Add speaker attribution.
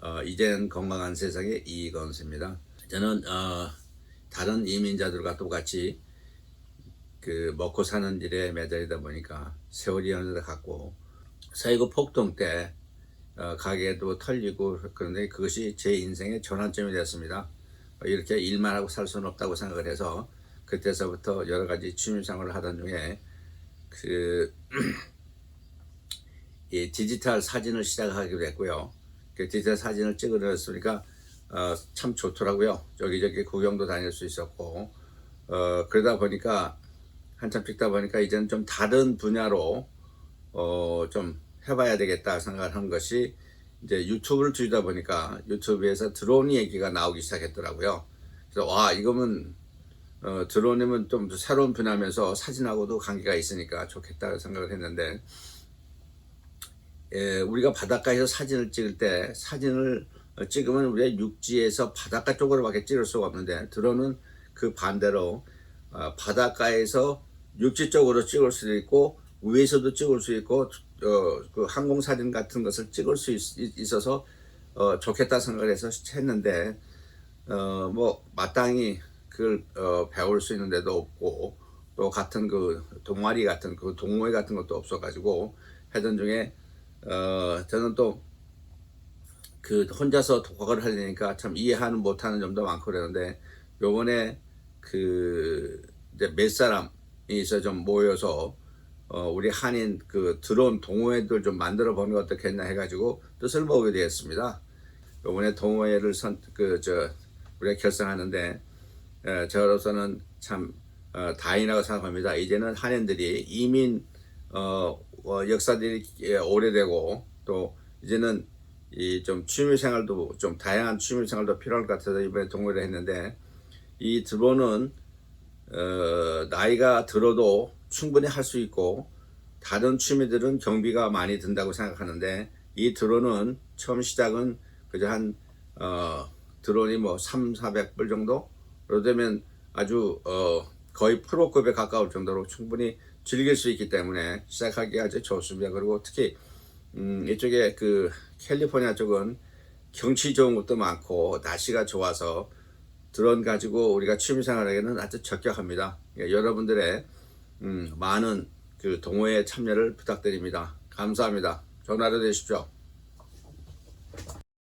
Speaker 1: 어, 이제는 건강한 세상의 이건수입니다. 저는 어, 다른 이민자들과 똑같이 그 먹고 사는 일에 매달리다 보니까 세월이 어느 데 갔고 사이고 폭동 때 어, 가게도 털리고 그런데 그것이 제 인생의 전환점이 됐습니다. 어, 이렇게 일만 하고 살 수는 없다고 생각을 해서 그때서부터 여러 가지 취미생활을 하던 중에 그 이 디지털 사진을 시작하기로 했고요. 그 디지털 사진을 찍으려으니까 어, 참 좋더라고요. 여기저기 구경도 다닐 수 있었고 어, 그러다 보니까 한참 찍다 보니까 이제는 좀 다른 분야로 어, 좀 해봐야 되겠다 생각을 한 것이 이제 유튜브를 주다 보니까 유튜브에서 드론 얘기가 나오기 시작했더라고요. 그래서 와 이거면 어, 드론이면 좀 새로운 분야면서 사진하고도 관계가 있으니까 좋겠다 생각을 했는데 예, 우리가 바닷가에서 사진을 찍을 때 사진을 어, 찍으면 우리가 육지에서 바닷가 쪽으로밖에 찍을 수가 없는데 드론은 그 반대로 어, 바닷가에서 육지 쪽으로 찍을 수도 있고 위에서도 찍을 수 있고 어, 그 항공 사진 같은 것을 찍을 수 있, 어서 어, 좋겠다 생각을 해서 했는데 어, 뭐 마땅히 그걸 어, 배울 수 있는 데도 없고 또 같은 그 동아리 같은 그 동호회 같은 것도 없어가지고 하던 중에 어, 저는 또 그 혼자서 독학을 하려니까 참 이해하는 못하는 점도 많고 그러는데 요번에 그 이제 몇 사람이 있어 좀 모여서 어, 우리 한인 그 드론 동호회들 좀 만들어 보는 게 어떻겠나 해가지고 뜻을 모으게 되었습니다. 요번에 동호회를 선 그 저 우리가 결성하는데 에, 저로서는 참 어, 다행이라고 생각합니다. 이제는 한인들이 이민 어, 어, 역사들이 예, 오래되고 또 이제는 이 좀 취미 생활도 좀 다양한 취미 생활도 필요할 것 같아서 이번에 동호회를 했는데 이 드론은 어, 나이가 들어도 충분히 할 수 있고 다른 취미들은 경비가 많이 든다고 생각하는데 이 드론은 처음 시작은 그저 한 어, 드론이 뭐 3, 400불 정도로 되면 아주 어, 거의 프로급에 가까울 정도로 충분히 즐길 수 있기 때문에 시작하기 아주 좋습니다. 그리고 특히 음, 이쪽에 그 캘리포니아 쪽은 경치 좋은 곳도 많고 날씨가 좋아서 드론 가지고 우리가 취미생활에게는 아주 적격합니다. 예, 여러분들의 음, 많은 그 동호회 참여를 부탁드립니다. 감사합니다. 좋은 하루 되십시오.